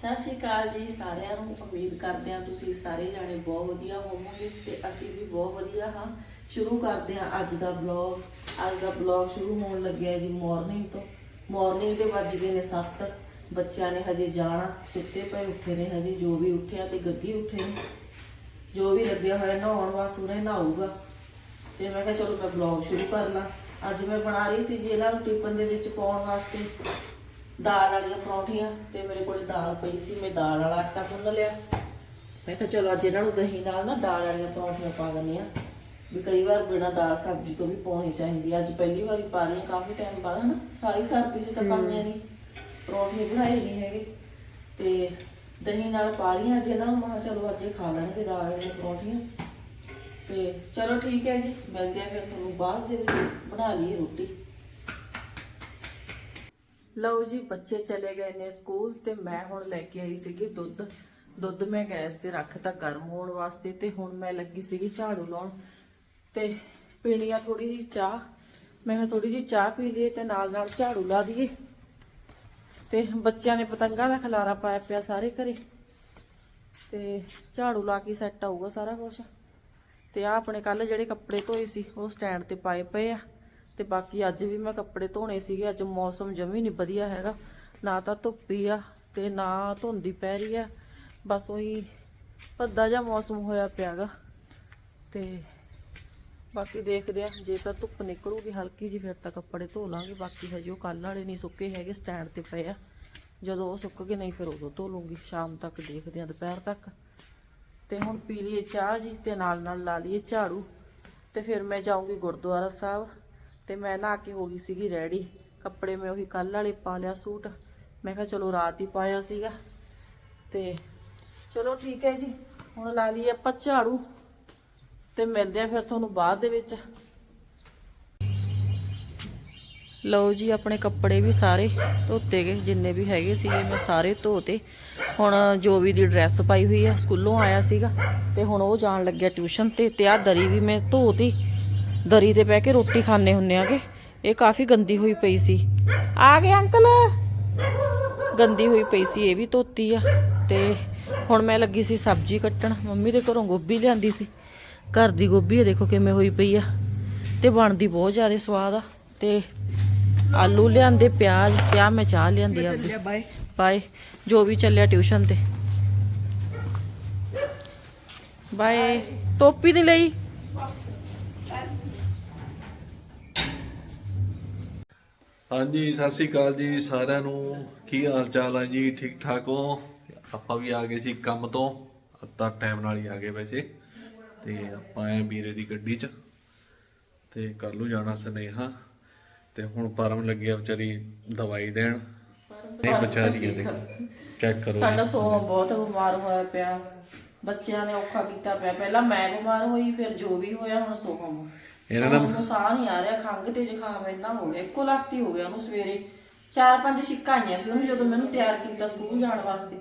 ਸਤਿ ਸ਼੍ਰੀ ਅਕਾਲ ਜੀ ਸਾਰਿਆਂ ਨੂੰ। ਉਮੀਦ ਕਰਦੇ ਹਾਂ ਤੁਸੀਂ ਸਾਰੇ ਜਾਣੇ ਬਹੁਤ ਵਧੀਆ ਹੋਵੋਗੇ ਤੇ ਅਸੀਂ ਵੀ ਬਹੁਤ ਵਧੀਆ ਹਾਂ। ਸ਼ੁਰੂ ਕਰਦੇ ਹਾਂ ਅੱਜ ਦਾ ਵਲੌਗ ਅੱਜ ਦਾ ਵਲੌਗ ਸ਼ੁਰੂ ਹੋਣ ਲੱਗਿਆ ਜੀ ਮਾਰਨਿੰਗ ਤੋਂ। ਮਾਰਨਿੰਗ ਦੇ ਵੱਜ ਗਏ ਨੇ 7 ਬੱਚਿਆਂ ਨੇ ਹਜੇ ਜਾਣਾ। ਸੁੱਤੇ ਪਏ ਉੱਠੇ ਨੇ ਹਜੇ। ਜੋ ਵੀ ਉੱਠਿਆ ਤੇ ਗੱਗੀ ਉੱਠੇ ਨੇ। ਜੋ ਵੀ ਲੱਗਿਆ ਹੋਇਆ ਨਹਾਉਣ ਵਾਸਤੇ ਉਹਨੇ ਨਹਾਊਗਾ। ਤੇ ਮੈਂ ਕਿਹਾ ਚਲੋ ਮੈਂ ਵਲੌਗ ਸ਼ੁਰੂ ਕਰ ਲਾਂ। ਅੱਜ ਮੈਂ ਬਣਾ ਰਹੀ ਸੀ ਜੀ ਇਹਨਾਂ ਨੂੰ ਟਿਫਨ ਦੇ ਵਿੱਚ ਪਾਉਣ ਵਾਸਤੇ। ਦਾਲ ਵਾਲੀਆਂ ਪਰੌਂਠੀਆਂ ਤੇ ਮੇਰੇ ਕੋਲੇ ਦਾਲ ਪਈ ਸੀ ਮੈਂ ਦਾਲ ਵਾਲਾ ਆਟਾ ਗੁੰਨ ਲਿਆ। ਮੈਂ ਕਿਹਾ ਚਲੋ ਅੱਜ ਇਹਨਾਂ ਨੂੰ ਦਹੀਂ ਨਾਲ ਨਾ ਦਾਲ ਵਾਲੀਆਂ ਪਰੌਂਠੀਆਂ ਪਾ ਦਿੰਦੇ ਆ ਵੀ ਕਈ ਵਾਰ ਬਿਨਾਂ ਦਾਲ ਸਬਜ਼ੀ ਤੋਂ ਵੀ ਪਾਉਣੀ ਚਾਹੀਦੀ। ਅੱਜ ਪਹਿਲੀ ਵਾਰੀ ਪਾ ਰਹੀ ਹਾਂ ਕਾਫੀ ਟਾਈਮ ਬਾਅਦ ਹਨਾ। ਸਾਰੀ ਸਰਦੀ 'ਚ ਤਾਂ ਪਾਉਂਦੀਆਂ ਨਹੀਂ ਪਰੌਂਠੇ ਬਣਾਏ ਨਹੀਂ ਹੈਗੇ। ਤੇ ਦਹੀਂ ਨਾਲ ਪਾ ਰਹੀਆਂ ਅੱਜ ਇਹਨਾਂ ਨੂੰ ਮੈਂ ਚਲੋ ਅੱਜ ਇਹ ਖਾ ਲੈਣਗੇ ਦਾਲ ਵਾਲੀਆਂ ਪਰੌਂਠੀਆਂ। ਤੇ ਚਲੋ ਠੀਕ ਹੈ ਜੀ ਮਿਲਦੇ ਆ ਫਿਰ ਤੁਹਾਨੂੰ ਬਾਅਦ ਦੇ ਵਿੱਚ। ਬਣਾ ਲਈਏ ਰੋਟੀ। ਲਓ ਜੀ, ਬੱਚੇ ਚਲੇ ਗਏ ਨੇ ਸਕੂਲ ਤੇ ਮੈਂ ਹੁਣ ਲੈ ਕੇ ਆਈ ਸੀਗੀ ਦੁੱਧ। ਦੁੱਧ ਮੈਂ ਗੈਸ ਤੇ ਰੱਖਤਾ ਗਰਮ ਹੋਣ ਵਾਸਤੇ ਤੇ ਹੁਣ ਮੈਂ ਲੱਗੀ ਸੀਗੀ ਝਾੜੂ ਲਾਉਣ ਤੇ ਪੀਣੀ ਆ ਥੋੜੀ ਜੀ ਚਾਹ। ਮੈਂ ਕਿਹਾ ਥੋੜੀ ਜੀ ਚਾਹ ਪੀ ਲਈਏ ਤੇ ਨਾਲ ਨਾਲ ਝਾੜੂ ਲਾ ਦਈਏ। ਤੇ ਬੱਚਿਆਂ ਨੇ ਪਤੰਗਾਂ ਦਾ ਖਲਾਰਾ ਪਾਇਆ ਪਿਆ ਸਾਰੇ ਘਰੇ। ਤੇ ਝਾੜੂ ਲਾ ਕੇ ਸੈੱਟ ਆਊਗਾ ਸਾਰਾ ਕੁਝ ਤੇ ਆ ਆਪਣੇ ਕੱਲ ਜਿਹੜੇ ਕੱਪੜੇ ਧੋਏ ਸੀ, ਉਹ ਸਟੈਂਡ ਤੇ ਪਾਏ ਪਏ ਆ। ਤੇ ਬਾਕੀ ਅੱਜ ਵੀ ਮੈਂ ਕੱਪੜੇ ਧੋਣੇ ਸੀਗੇ, ਅੱਜ ਮੌਸਮ ਜਮੀ ਨਹੀਂ ਵਧੀਆ ਹੈਗਾ। ਨਾ ਤਾਂ ਧੁੱਪੀ ਆ ਤੇ ਨਾ ਧੁੰਦੀ ਪੈ ਰਹੀ ਆ। ਬਸ ਉਹੀ ਭੱਦਾ ਜਿਹਾ ਮੌਸਮ ਹੋਇਆ ਪਿਆਗਾ। ਤੇ ਬਾਕੀ ਦੇਖਦੇ ਆ, ਜੇ ਤਾਂ ਧੁੱਪ ਨਿਕਲੂਗੀ ਹਲਕੀ ਜੀ ਫਿਰ ਤਾਂ ਕੱਪੜੇ ਧੋ ਲਾਂਗੇ। ਬਾਕੀ ਹਜੇ ਉਹ ਕੱਲ ਵਾਲੇ ਨਹੀਂ ਸੁੱਕੇ ਹੈਗੇ, ਸਟੈਂਡ ਤੇ ਪਏ ਆ। ਜਦੋਂ ਉਹ ਸੁੱਕ ਗਏ ਨਹੀਂ, ਫਿਰ ਉਦੋਂ ਧੋ ਲੂੰਗੀ। ਸ਼ਾਮ ਤੱਕ ਦੇਖਦੇ ਆ ਦੁਪਹਿਰ ਤੱਕ। ਤੇ ਹੁਣ ਪੀ ਲਈਏ ਚਾਹ ਜੀ ਤੇ ਨਾਲ ਨਾਲ ਲਾ ਲਈਏ ਝਾੜੂ। ਤੇ ਫਿਰ ਮੈਂ ਜਾਊਂਗੀ ਗੁਰਦੁਆਰਾ ਸਾਹਿਬ। ਤੇ ਮੈਂ ਨਹਾ ਕੇ ਹੋ ਗਈ ਸੀਗੀ ਰੈਡੀ ਕੱਪੜੇ ਮੈਂ ਉਹੀ ਕੱਲ ਵਾਲੇ ਪਾ ਲਿਆ ਸੂਟ। ਮੈਂ ਕਿਹਾ ਚਲੋ ਰਾਤ ਹੀ ਪਾਇਆ ਸੀਗਾ। ਤੇ ਚਲੋ ਠੀਕ ਹੈ ਜੀ, ਹੁਣ ਲਾ ਲਈਏ ਆਪਾਂ ਝਾੜੂ। ਤੇ ਮਿਲਦੇ ਆ ਫਿਰ ਤੁਹਾਨੂੰ ਬਾਅਦ ਦੇ ਵਿੱਚ। ਲਓ ਜੀ, ਆਪਣੇ ਕੱਪੜੇ ਵੀ ਸਾਰੇ ਧੋਤੇ ਗਏ। ਜਿੰਨੇ ਵੀ ਹੈਗੇ ਸੀਗੇ ਮੈਂ ਸਾਰੇ ਧੋਤੇ। ਹੁਣ ਜੋ ਵੀ ਦੀ ਡਰੈਸ ਪਾਈ ਹੋਈ ਆ, ਸਕੂਲੋਂ ਆਇਆ ਸੀਗਾ। ਤੇ ਹੁਣ ਉਹ ਜਾਣ ਲੱਗਿਆ ਟਿਊਸ਼ਨ ਤੇ ਤੇ ਆ ਦਰੀ ਵੀ ਮੈਂ ਧੋਤੀ। ਦਰੀ ਤੇ ਬਹਿ ਕੇ ਰੋਟੀ ਖਾਣੇ ਹੁੰਨੇ ਆਗੇ। ਇਹ ਕਾਫੀ ਗੰਦੀ ਹੋਈ ਪਈ ਸੀ। ਆ ਗਏ ਅੰਕਲ। ਗੰਦੀ ਹੋਈ ਪਈ ਸੀ ਇਹ ਵੀ ਧੋਤੀ ਆ। ਤੇ ਹੁਣ ਮੈਂ ਲੱਗੀ ਸੀ ਸਬਜ਼ੀ ਕੱਟਣ। ਮੰਮੀ ਦੇ ਘਰੋਂ ਗੋਭੀ ਲਿਆਂਦੀ ਸੀ। ਘਰ ਦੀ ਗੋਭੀ ਇਹ ਦੇਖੋ ਕਿਵੇਂ ਹੋਈ ਪਈ ਆ। ਤੇ ਬਣਦੀ ਬਹੁਤ ਜ਼ਿਆਦਾ ਸਵਾਦ ਆ। ਤੇ ਆਲੂ ਲਿਆਂਦੇ ਪਿਆਜ਼ ਪਿਆ ਮੈਂ ਚਾਹ ਲਿਆਂਦੀ ਆ। Bye bye. ਜੋ ਵੀ ਚੱਲਿਆ ਟਿਊਸ਼ਨ ਤੇ। ਬਾਏ। ਟੋਪੀ ਨਹੀਂ ਲਈ। ਹਾਂਜੀ, ਸਤਿ ਸ੍ਰੀ ਅਕਾਲ ਜੀ ਸਾਰਿਆਂ ਨੂੰ। ਕੀ ਹਾਲ ਚਾਲ ਹੈ ਜੀ? ਠੀਕ ਠਾਕ ਹੋ? ਆਪਾਂ ਵੀ ਆ ਗਏ ਸੀ ਕੰਮ ਤੋਂ। ਅੱਧਾ ਟਾਈਮ ਨਾਲ ਹੀ ਆ ਗਏ ਵੈਸੇ। ਤੇ ਆਪਾਂ ਆਏ ਵੀਰੇ ਦੀ ਗੱਡੀ 'ਚ। ਤੇ ਕੱਲ ਨੂੰ ਜਾਣਾ ਸੁਨੇਹਾ। ਤੇ ਹੁਣ ਪਰਮ ਲੱਗਿਆ ਵਿਚਾਰੀ ਦਵਾਈ ਦੇਣ। ਨਹੀਂ ਵਿਚਾਰੀ ਹੈ ਚੈੱਕ ਕਰੋ ਸਾਡਾ ਸੋਮ ਬਹੁਤ ਬਿਮਾਰ ਹੋਇਆ ਪਿਆ। ਬੱਚਿਆਂ ਨੇ ਔਖਾ ਕੀਤਾ ਪਿਆ। ਪਹਿਲਾਂ ਮੈਂ ਬਿਮਾਰ ਹੋਈ, ਫਿਰ ਜੋ ਵੀ ਹੋਇਆ, ਹੁਣ ਸੋਹਮ ਇਹਨਾਂ ਸੋਹਮ ਨੂੰ ਸਾਹ ਨਹੀਂ ਆ ਰਿਹਾ ਖੰਘ ਤੇ ਜ਼ੁਕਾਮ ਇੰਨਾ ਹੋ ਗਿਆ ਇੱਕੋ ਲਖਤੀ ਹੋ ਗਿਆ ਉਹਨੂੰ ਸਵੇਰੇ। ਚਾਰ ਪੰਜ ਛਿੱਕਾਂ ਆਈਆਂ ਸੀ ਉਹਨੂੰ ਜਦੋਂ ਮੈਨੂੰ ਤਿਆਰ ਕੀਤਾ ਸਕੂਲ ਜਾਣ ਵਾਸਤੇ।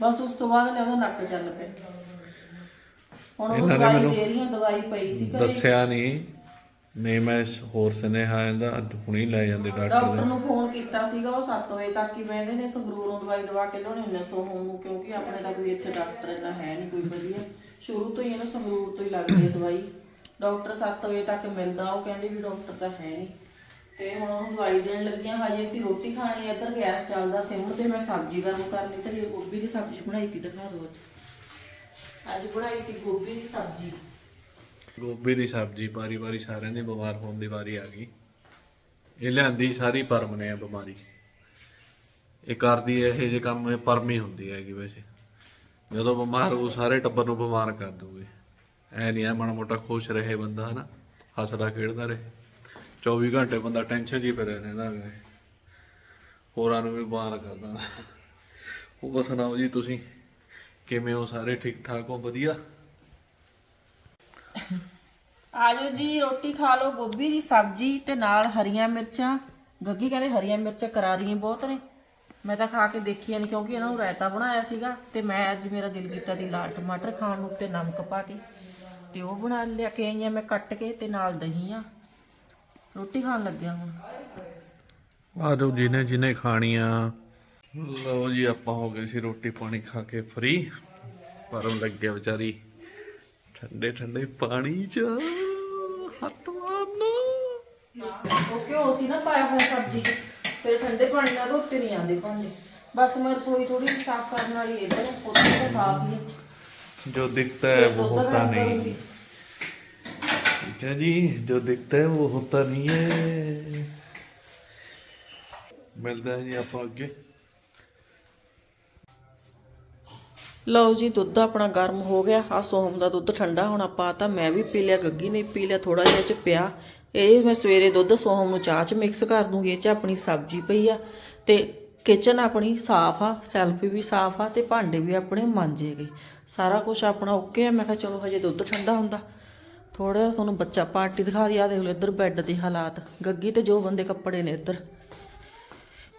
ਬਸ ਉਸ ਤੋਂ ਬਾਅਦ ਲੈ ਉਹਦਾ ਨੱਕ ਚੱਲ ਪਿਆ। ਹੁਣ ਉਹ ਦਵਾਈ ਦੇ ਰਹੀ ਹਾਂ ਦਵਾਈ ਪਈ ਸੀ ਘਰੇ। ਦੱਸਿਆ ਨਹੀਂ ਨਹੀਂ ਮੈਂ ਹੋਰ ਸੁਨੇਹਾ ਇਹਦਾ ਅੱਜ ਹੁਣੀ ਲੈ ਜਾਂਦੇ ਡਾਕਟਰ ਡਾਕਟਰ ਨੂੰ ਫੋਨ ਕੀਤਾ ਸੀਗਾ ਉਹ 7 ਵਜੇ ਤੱਕ ਹੀ ਇਹਦੇ ਨੇ ਸੰਗਰੂਰੋਂ ਦਵਾਈ ਦਵਾ ਕੇ ਲਿਆਉਣੀ ਹੁੰਦੀ ਸੋਹਮ ਨੂੰ ਕਿਉਂਕਿ ਆਪਣੇ ਤਾਂ ਕੋਈ ਇੱਥੇ ਡਾਕਟਰ ਇੰਨਾ ਹੈ ਨਹੀਂ ਕੋਈ ਵਧੀਆ। ਸ਼ੁਰੂ ਤੋਂ ਹੀ ਇਹਨੂੰ ਸੰਗਰੂਰ ਤੋਂ ਹੀ ਲੱਗਦੀ ਹੈ ਦਵਾਈ। ਡਾਕਟਰ 7 ਵਜੇ ਤੱਕ ਮਿਲਦਾ ਉਹ ਕਹਿੰਦੇ ਵੀ ਡਾਕਟਰ ਤਾਂ ਹੈ ਨਹੀਂ। ਤੇ ਹੁਣ ਉਹਨੂੰ ਦਵਾਈ ਦੇਣ ਲੱਗੀਆਂ ਹਜੇ ਅਸੀਂ ਰੋਟੀ ਖਾਣੀ ਹੈ, ਇੱਧਰ ਗੈਸ ਚੱਲਦਾ ਸਿਮ ਤੇ ਮੈਂ ਸਬਜ਼ੀ ਗਰਮ ਕਰਨੀ ਤੇ ਗੋਭੀ ਦੀ ਸਬਜ਼ੀ ਬਣਾਈ ਤੀ ਦਿਖਾ ਦਿਓ ਅੱਜ। ਅੱਜ ਬਣਾਈ ਸੀ ਗੋਭੀ ਦੀ ਸਬਜ਼ੀ। ਗੋਭੀ ਦੀ ਸਬਜ਼ੀ ਵਾਰੀ ਵਾਰੀ ਸਾਰਿਆਂ ਦੀ ਬਿਮਾਰ ਹੋਣ ਦੀ ਵਾਰੀ ਆ ਗਈ। ਇਹ ਲਿਆਂਦੀ ਸਾਰੀ ਪਰਮ ਨੇ ਆ ਬਿਮਾਰੀ। ਇਹ ਕਰਦੀ ਇਹ ਜੇ ਕੰਮ ਇਹ ਪਰਮ ਹੁੰਦੀ ਹੈਗੀ ਵੈਸੇ। ਜਦੋਂ ਬਿਮਾਰ ਉਹ ਸਾਰੇ ਟੱਬਰ ਨੂੰ ਬਿਮਾਰ ਕਰ ਦੂਗੇ ਐ ਨਹੀਂ ਆ, ਮਾੜਾ ਮੋਟਾ ਖੁਸ਼ ਰਹੇ ਬੰਦਾ, ਹਨਾ? ਹੱਸਦਾ, ਖੇਡਦਾ ਰਹੇ। 24 ਘੰਟੇ ਬੰਦਾ ਟੈਨਸ਼ਨ ਜੀ ਪਿਆ ਰਹਿੰਦਾ ਹੈ ਹੋਰਾਂ ਨੂੰ ਵੀ ਬਿਮਾਰ ਕਰਦਾ ਉਹ ਸੁਣਾਓ ਜੀ ਤੁਸੀਂ? ਕਿਵੇਂ ਹੋ ਸਾਰੇ? ਠੀਕ ਠਾਕ ਹੋ? ਵਧੀਆ? ਆਜੋ ਜੀ, ਰੋਟੀ ਖਾ ਲਓ, ਗੋਭੀ ਦੀ ਸਬਜ਼ੀ ਤੇ ਨਾਲ ਹਰੀਆਂ ਮਿਰਚਾਂ। ਗੱਗੀ ਕਹਿੰਦੇ ਹਰੀਆਂ ਮਿਰਚਾਂ ਕਰਾਰੀਆਂ ਬਹੁਤ ਨੇ। ਮੈਂ ਤਾਂ ਖਾ ਕੇ ਦੇਖੀਆਂ ਨਹੀਂ ਕਿਉਂਕਿ ਇਹਨਾਂ ਨੂੰ ਰਾਇਤਾ ਬਣਾਇਆ ਸੀਗਾ ਤੇ ਮੈਂ ਅੱਜ ਮੇਰਾ ਦਿਲ ਕੀਤਾ ਦੀ ਲਾਲ ਟਮਾਟਰ ਖਾਣ ਨੂੰ ਤੇ ਨਮਕ ਪਾ ਕੇ। ਤੇ ਉਹ ਬਣਾ ਲਿਆ ਕੇ ਆਈਆਂ ਮੈਂ ਕੱਟ ਕੇ ਤੇ ਨਾਲ ਦਹੀਂ ਆ। ਰੋਟੀ ਖਾਣ ਲੱਗਿਆ ਹੁਣ। ਆ ਜਾਓ ਜਿਹਨੇ ਜਿਹਨੇ ਖਾਣੀਆਂ। ਲਓ ਜੀ ਆਪਾਂ ਹੋ ਗਏ ਸੀ ਰੋਟੀ ਪਾਣੀ ਖਾ ਕੇ ਫਰੀ ਪਰਮ ਲੱਗਿਆ ਵਿਚਾਰੀ। ਠੰਡੇ ਠੰਡੇ ਪਾਣੀ ਚ ਹੱਥ ਮਾਰਨਾ। ਉਹ ਕਿਉਂ ਸੀ ਨਾ ਪਾਇਆ ਹੋਇਆ ਸਬਜ਼ੀ? ਚ ਫਿਰ ਠੰਡੇ ਪਾਣੀ ਨਾਲ ਧੋਤੇ ਨਹੀਂ ਆਉਂਦੇ ਭਾਂਡੇ। ਬਸ ਮੈਂ ਰਸੋਈ ਥੋੜੀ ਸਾਫ਼ ਕਰਨ ਵਾਲੀ ਹੈ ਪਰ ਤਾਂ ਸਾਫ਼ ਹੀ ਹੈ ਜੋ ਦਿਖਤਾ है वो ਦੁੱਧ होता ਗਰਮ नहीं ਕਰੂੰਗੀ। ठीक है जी जो दिखता है वो होता नहीं है मिलता है जी आप आगे ਲਓ ਜੀ ਦੁੱਧ ਆਪਣਾ ਗਰਮ ਹੋ ਗਿਆ ਆ ਸੋਹਮ ਦਾ ਦੁੱਧ ਠੰਡਾ ਹੋਣਾ ਪਾਤਾ ਮੈਂ ਵੀ ਪੀ ਲਿਆ ਗੱਗੀ ਨੇ ਪੀ ਲਿਆ ਥੋੜਾ ਜਿਹਾ ਇਹ ਚ ਪਿਆ ਇਹ ਮੈਂ ਸਵੇਰੇ ਦੁੱਧ ਸੋਹਮ ਨੂੰ ਚਾਹ ਚ ਮਿਕਸ ਕਰ ਦੂੰਗੀ ਇਹ ਚ ਆਪਣੀ ਸਬਜ਼ੀ ਪਈ ਆ ਤੇ ਕਿਚਨ ਆਪਣੀ ਸਾਫ਼ ਆ, ਸੈਲਫ ਵੀ ਸਾਫ਼ ਆ ਤੇ ਭਾਂਡੇ ਵੀ ਆਪਣੇ ਮਾਂਜੇ ਗਏ। ਸਾਰਾ ਕੁਝ ਆਪਣਾ ਓਕੇ ਆ। ਮੈਂ ਕਿਹਾ ਚਲੋ ਹਜੇ ਦੁੱਧ ਠੰਡਾ ਹੁੰਦਾ। ਥੋੜਾ ਤੁਹਾਨੂੰ ਬੱਚਾ ਪਾਰਟੀ ਦਿਖਾ ਦਿਆ ਦੇਖ ਲਓ ਇੱਧਰ ਬੈੱਡ ਦੇ ਹਾਲਾਤ। ਗੱਗੀ ਤੇ ਜੋ ਬੰਦੇ ਕੱਪੜੇ ਨੇ ਇੱਧਰ।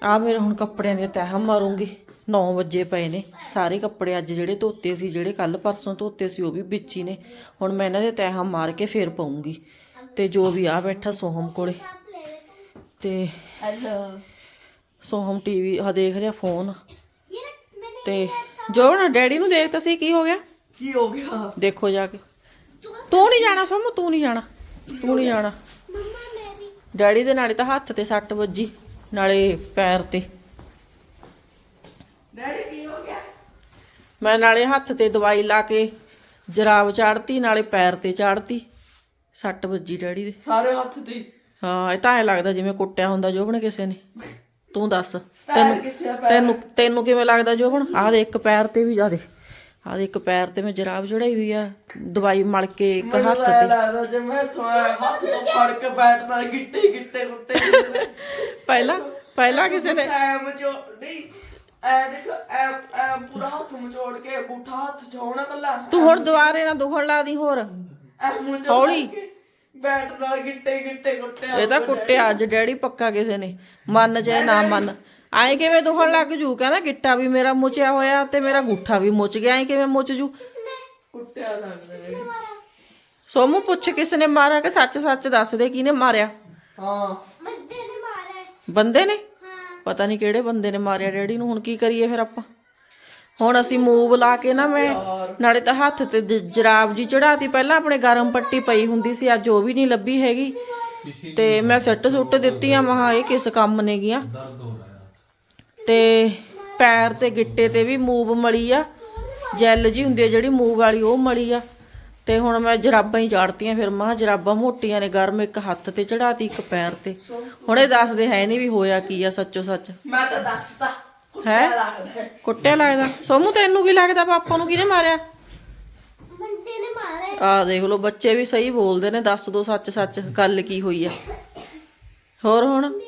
ਆ ਮੇਰੇ ਹੁਣ ਕੱਪੜਿਆਂ ਦੀਆਂ ਤਹਿ ਮਾਰੂੰਗੀ। 9 ਵਜੇ ਪਏ ਨੇ। ਸਾਰੇ ਕੱਪੜੇ ਅੱਜ ਜਿਹੜੇ ਧੋਤੇ ਸੀ, ਜਿਹੜੇ ਕੱਲ ਪਰਸੋਂ ਧੋਤੇ ਸੀ, ਉਹ ਵੀ ਵਿੱਚ ਹੀ ਨੇ। ਹੁਣ ਮੈਂ ਇਹਨਾਂ ਦੇ ਤਹਿ ਮਾਰ ਕੇ ਫੇਰ ਪਾਉਂਗੀ। ਤੇ ਜੋ ਵੀ ਆ ਬੈਠਾ ਸੋਹਮ ਕੋਲੇ। ਤੇ ਸੋਹਮ ਟੀਵੀ ਆ ਦੇਖ ਰਿਹਾ ਫੋਨ। ਤੇ ਜੋ ਨਾ ਡੈਡੀ ਨੂੰ ਦੇਖਤਾ ਸੀ ਕੀ ਹੋ ਗਿਆ? ਕੀ ਹੋ ਗਿਆ? ਦੇਖੋ ਜਾ ਕੇ। ਤੂੰ ਨਹੀਂ ਜਾਣਾ ਸੋਮ ਤੂੰ ਨਹੀਂ ਜਾਣਾ। ਤੂੰ ਨਹੀਂ ਜਾਣਾ। ਡੈਡੀ ਦੇ ਨਾਲੇ ਤਾਂ ਹੱਥ ਤੇ ਸੱਟ ਵੱਜੀ ਨਾਲੇ ਪੈਰ ਤੇ। ਡੈਡੀ ਕੀ ਹੋ ਗਿਆ? ਮੈਂ ਨਾਲੇ ਹੱਥ ਤੇ ਦਵਾਈ ਲਾ ਕੇ ਜਰਾਬ ਚਾੜਤੀ ਨਾਲੇ ਪੈਰ ਤੇ ਚਾੜਤੀ। ਸੱਟ ਵੱਜੀ ਡੈਡੀ ਦੇ। ਸਾਰੇ ਹੱਥ ਤੇ ਹਾਂ। ਇਹ ਤਾਂ ਐ ਲੱਗਦਾ ਜਿਵੇਂ ਕੁੱਟਿਆ ਹੁੰਦਾ ਜੋਬਨ ਕਿਸੇ ਨੇ। ਤੂੰ ਦੱਸ। ਤੈਨੂੰ ਤੈਨੂੰ ਤੈਨੂੰ ਕਿਵੇਂ ਲੱਗਦਾ ਜੋਬਨ ਆਹ ਦੇ ਇੱਕ ਪੈਰ ਤੇ ਵੀ ਜਾਦੇ ਆਹ ਦੇ ਇੱਕ ਪੈਰ ਤੇ ਮੈਂ ਜਰਾਬ ਚੜਾਈ ਹੋਈ ਆ ਦਵਾਈ ਮਲ ਕੇ ਇੱਕ ਹੱਥ ਤਾਂ ਐਂ ਤੇ ਲੱਗਦਾ ਜੇ ਮੈਂ ਥੋੜਾ ਹੱਥ ਤੋਂ ਫੜ ਕੇ ਬੈਠ ਨਾਲ ਗਿੱਟੇ ਗਿੱਟੇ ਗੁੱਟੇ ਪਹਿਲਾਂ ਪਹਿਲਾਂ ਕਿਸੇ ਨੇ ਐ ਮਚੋ ਨਹੀਂ ਐ ਦੇਖ ਐ ਐ ਪੂਰਾ ਹੱਥ ਮਚੋੜ ਕੇ ਬੂਠਾ ਹੱਥ ਚ ਹੋਣਾ ਕੱਲਾ। ਤੂੰ ਹੁਣ ਦੁਬਾਰੇ ਨਾ ਦੁਖਣ ਲਾਦੀ ਹੋਰ। ਹੌਲੀ। ਬੈਠ ਨਾਲ ਗਿੱਟੇ ਗਿੱਟੇ ਗੁੱਟੇ ਇਹ ਤਾਂ ਕੁੱਟਿਆ ਅੱਜ ਡੈਡੀ ਪੱਕਾ ਕਿਸੇ ਨੇ। ਮੰਨ ਚਾਹੇ ਨਾ ਮੰਨ। ਐਂ ਕਿਵੇਂ ਦੁਖਣ ਲੱਗ ਜੂ? ਕਹਿੰਦਾ ਗਿੱਟਾ ਵੀ ਮੇਰਾ ਮੁੱਚਿਆ ਹੋਇਆ ਤੇ ਮੇਰਾ ਗੁੱਠਾ ਵੀ ਮੁੱਚ ਗਿਆ। ਐਂ ਕਿਵੇਂ ਮੁੱਚ ਜੂ? ਕੁੱਟਿਆ ਲੱਗਦਾ। ਸੋਮੂ ਪੁੱਛ ਕਿਸ ਨੇ ਮਾਰਿਆ ਕਿ ਸੱਚ ਸੱਚ ਦੱਸ ਦੇ ਕਿਹਨੇ ਮਾਰਿਆ? ਹਾਂ। ਬੰਦੇ ਨੇ ਪਤਾ ਨਹੀਂ ਕਿਹੜੇ ਬੰਦੇ ਨੇ ਮਾਰਿਆ। ਡੈਡੀ ਨੂੰ ਹੁਣ ਕੀ ਕਰੀਏ ਫਿਰ ਆਪਾਂ? ਹੁਣ ਅਸੀਂ ਮੂਵ ਲਾ ਕੇ ਨਾ ਮੈਂ ਨਾਲੇ ਤਾਂ ਹੱਥ ਤੇ ਜ- ਜਰਾਬ ਜੀ ਚੜਾਤੀ ਪਹਿਲਾਂ ਆਪਣੇ ਗਰਮ ਪੱਟੀ ਪਈ ਹੁੰਦੀ ਸੀ ਅੱਜ ਉਹ ਵੀ ਨਹੀਂ ਲੱਭੀ ਹੈਗੀ। ਤੇ ਮੈਂ ਸੱਟ ਸੁੱਟ ਦਿੱਤੀ ਆ ਮਹਾ ਇਹ ਕਿਸ ਕੰਮ ਨੇ ਗੀਆਂ। ਤੇ ਪੈਰ ਤੇ ਗਿੱਟੇ ਤੇ ਵੀ ਮੂਵ ਮਲੀ ਆ। ਜੈਲ ਜੀ ਹੁੰਦੀ ਆ ਜਿਹੜੀ ਮੂਵ ਵਾਲੀ ਉਹ ਮਲੀ ਆ। ਤੇ ਹੁਣ ਮੈਂ ਜਰਾਬਾਂ ਹੀ ਚਾੜਤੀਆਂ ਫਿਰ ਮਹਾ ਜਰਾਬਾਂ ਮੋਟੀਆਂ ਨੇ ਗਰਮ ਇੱਕ ਹੱਥ ਤੇ ਚੜਾਤੀ ਇੱਕ ਪੈਰ ਤੇ। ਹੁਣ ਇਹ ਦੱਸਦੇ ਹੈ ਨਹੀਂ ਵੀ ਹੋਇਆ ਕੀ ਆ ਸੱਚੋ ਸੱਚ। ਮੈਂ ਤਾਂ ਦੱਸਤਾ। ਹੈ? ਕੁੱਟਿਆ ਲੱਗਦਾ। ਸੋਮੂ ਤੈਨੂੰ ਕੀ ਲੱਗਦਾ? ਪਾਪਾ ਨੂੰ ਕਿਹਨੇ ਮਾਰਿਆ? ਬੰਦੇ ਨੇ ਮਾਰੇ ਆ ਦੇਖ ਲਓ ਬੱਚੇ ਵੀ ਸਹੀ ਬੋਲਦੇ ਨੇ। ਦੱਸ ਦੋ ਸੱਚ ਸੱਚ ਗੱਲ ਕੀ ਹੋਈ ਆ। ਹੋਰ ਹੁਣ?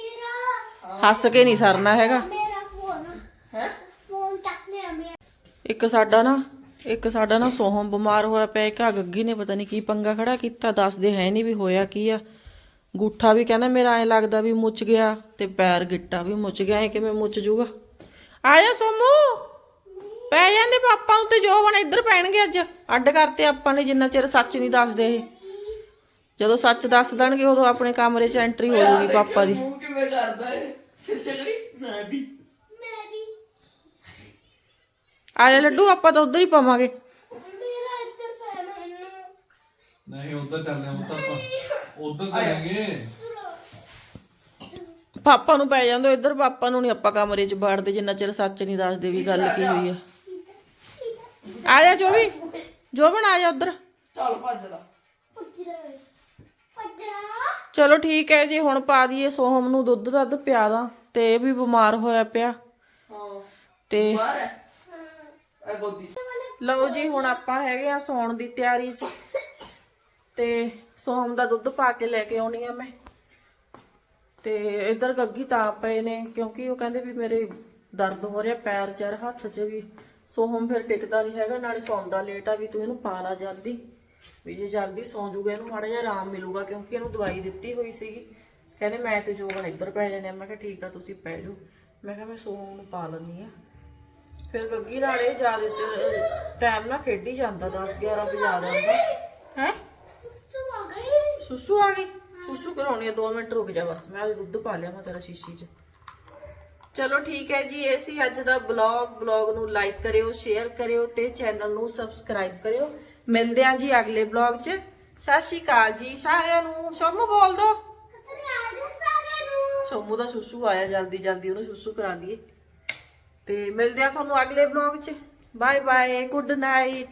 ਹੱਸ ਕੇ ਨਹੀਂ ਸਰਨਾ ਹੈਗਾ। ਮੇਰਾ ਫੋਨ ਹੈ? ਫੋਨ ਚੱਕ ਲਿਆ ਮੇਰਾ ਇੱਕ ਸਾਡਾ ਨਾ ਇੱਕ ਸਾਡਾ ਨਾ ਸੋਹਮ ਬਿਮਾਰ ਹੋਇਆ ਪਿਆ। ਇੱਕ ਆ ਗੱਗੀ ਨੇ ਪਤਾ ਨਹੀਂ ਕੀ ਪੰਗਾ ਖੜਾ ਕੀਤਾ। ਦੱਸਦੇ ਹੈ ਨਹੀਂ ਵੀ ਹੋਇਆ ਕੀ ਆ। ਗੂਠਾ ਵੀ ਕਹਿੰਦਾ ਮੇਰਾ ਐ ਲੱਗਦਾ ਵੀ ਮੁੱਚ ਗਿਆ ਤੇ ਪੈਰ ਗਿੱਟਾ ਵੀ ਮੁੱਚ ਗਿਆ। ਐ ਕਿਵੇਂ ਮੁੱਚ ਜੂਗਾ? ਆ ਜਾ ਸੋਮੂ। ਪੈ ਜਾਂਦੇ ਪਾਪਾ ਨੂੰ ਤੇ ਜੋਬਨ ਇੱਧਰ ਪੈਣਗੇ ਅੱਜ। ਅੱਡ ਕਰਤੇ ਆਪਾਂ ਨੇ ਜਿੰਨਾ ਚਿਰ ਸੱਚ ਨਹੀਂ ਦੱਸਦੇ ਇਹ। ਜਦੋਂ ਸੱਚ ਦੱਸ ਦੇਣਗੇ ਉਦੋਂ ਆਪਣੇ ਕਮਰੇ 'ਚ ਐਂਟਰੀ ਹੋ ਜੂਗੀ ਪਾਪਾ ਦੀ। ਮੂੰਹ ਕਿਵੇਂ ਕਰਦਾ ਹੈ ਫਿਰ ਸ਼ਕਰੀ ਮੈਂ ਵੀ। ਮੈਂ ਵੀ। ਆ ਜਾ ਲੱਡੂ ਆਪਾਂ ਤਾਂ ਉਧਰ ਹੀ ਪਾਵਾਂਗੇ। ਮੇਰਾ ਇੱਧਰ ਪੈਣਾ ਇਹਨੂੰ। ਨਹੀਂ ਉਧਰ ਚੱਲਦੇ ਆਪਾਂ। ਉਧਰ ਚੱਲਾਂਗੇ ਪਾਪਾ ਨੂੰ ਪੈ ਜਾਂਦੇ ਇੱਧਰ ਪਾਪਾ ਨੂੰ ਨਹੀਂ ਆਪਾਂ ਕਮਰੇ 'ਚ ਬਾੜਦੇ ਜਿੰਨਾ ਚਿਰ ਸੱਚ ਨਹੀਂ ਦੱਸਦੇ ਵੀ ਗੱਲ ਕੀ ਹੋਈ ਆ। ਆ ਜਾ ਜੋਵੀ ਜੋਬਨ ਆ ਜਾ ਉਧਰ। ਚੱਲ ਭੱਜ ਲਾ ਪੁੱਜਰਾ ਪੁੱਜਰਾ। ਚਲੋ ਠੀਕ ਹੈ ਜੀ ਹੁਣ ਪਾ ਦਈਏ ਸੋਹਮ ਨੂੰ ਦੁੱਧ ਦੱਧ ਪਿਆ ਦਾਂ ਤੇ ਇਹ ਵੀ ਬਿਮਾਰ ਹੋਇਆ ਪਿਆ। ਹਾਂ ਤੇ ਐ ਬੋਦੀ। ਲਓ ਜੀ ਹੁਣ ਆਪਾਂ ਹੈਗੇ ਆ ਸੌਣ ਦੀ ਤਿਆਰੀ 'ਚ। ਤੇ ਸੋਹਮ ਦਾ ਦੁੱਧ ਪਾ ਕੇ ਲੈ ਕੇ ਆਉਣੀ ਆ ਮੈਂ। ਤੇ ਇੱਧਰ ਗੱਗੀ ਤਾਂ ਪਏ ਨੇ ਕਿਉਂਕਿ ਉਹ ਕਹਿੰਦੇ ਵੀ ਮੇਰੇ ਦਰਦ ਹੋ ਰਿਹਾ ਪੈਰ ਚਰ ਹੱਥ 'ਚ ਵੀ। ਸੋਹਮ ਫਿਰ ਟਿਕਦਾ ਨਹੀਂ ਹੈਗਾ ਨਾਲੇ ਸੌਂਦਾ ਲੇਟ ਆ ਵੀ ਤੂੰ ਇਹਨੂੰ ਪਾ ਲਾ ਜਲਦੀ ਵੀ ਜੇ ਜਲਦੀ ਸੌਂ ਜੂਗਾ ਇਹਨੂੰ ਮਾੜਾ ਜਿਹਾ ਆਰਾਮ ਮਿਲੂਗਾ ਕਿਉਂਕਿ ਇਹਨੂੰ ਦਵਾਈ ਦਿੱਤੀ ਹੋਈ ਸੀਗੀ। ਕਹਿੰਦੇ ਮੈਂ ਤੇ ਜੋਬਨ ਇੱਧਰ ਪੈ ਜਾਣੇ ਆ ਮੈਂ ਕਿਹਾ ਠੀਕ ਆ ਤੁਸੀਂ ਪੈ ਜਾਓ। ਮੈਂ ਕਿਹਾ ਮੈਂ ਸੋਹਮ ਨੂੰ ਪਾ ਲੈਣੀ ਆ ਫਿਰ ਗੱਗੀ ਨਾਲ ਜ਼ਿਆਦਾ ਟਾਈਮ ਨਾਲ ਖੇਡੀ ਜਾਂਦਾ 10 11 ਵਜਾ ਦਿੰਦਾ ਹੈ? ਤੂੰ ਆ ਗਈ। ਸੁਸੂ ਆ ਗਈ? ਸੁਸੂ ਕਰਾਉਣੀ ਆ 2 ਮਿੰਟ ਰੁਕ ਜਾ ਬਸ, ਮੈਂ ਦੁੱਧ ਪਾ ਲਿਆ ਮੈਂ ਤੇਰਾ ਸ਼ੀਸ਼ੀ 'ਚ। ਚਲੋ ਠੀਕ ਹੈ ਜੀ, ਇਹ ਸੀ ਅੱਜ ਦਾ ਬਲੌਗ ਬਲੌਗ ਨੂੰ ਲਾਈਕ ਕਰਿਓ ਸ਼ੇਅਰ ਕਰਿਓ ਤੇ ਚੈਨਲ ਨੂੰ ਸਬਸਕ੍ਰਾਈਬ ਕਰਿਓ। ਮਿਲਦੇ ਹਾਂ ਜੀ ਅਗਲੇ ਬਲੌਗ 'ਚ। ਸਤਿ ਸ਼੍ਰੀ ਅਕਾਲ ਜੀ ਸਾਰਿਆਂ ਨੂੰ। ਸੋਮੂ ਬੋਲ ਦੋ। ਸੋਮੂ ਦਾ ਸੁਸੂ ਆਇਆ, ਜਲਦੀ ਜਲਦੀ ਉਹਨੂੰ ਸੁਸੂ ਕਰਾ ਦਈਏ। ਤੇ ਮਿਲਦੇ ਹਾਂ ਤੁਹਾਨੂੰ ਅਗਲੇ ਬਲੌਗ 'ਚ। Bye bye good night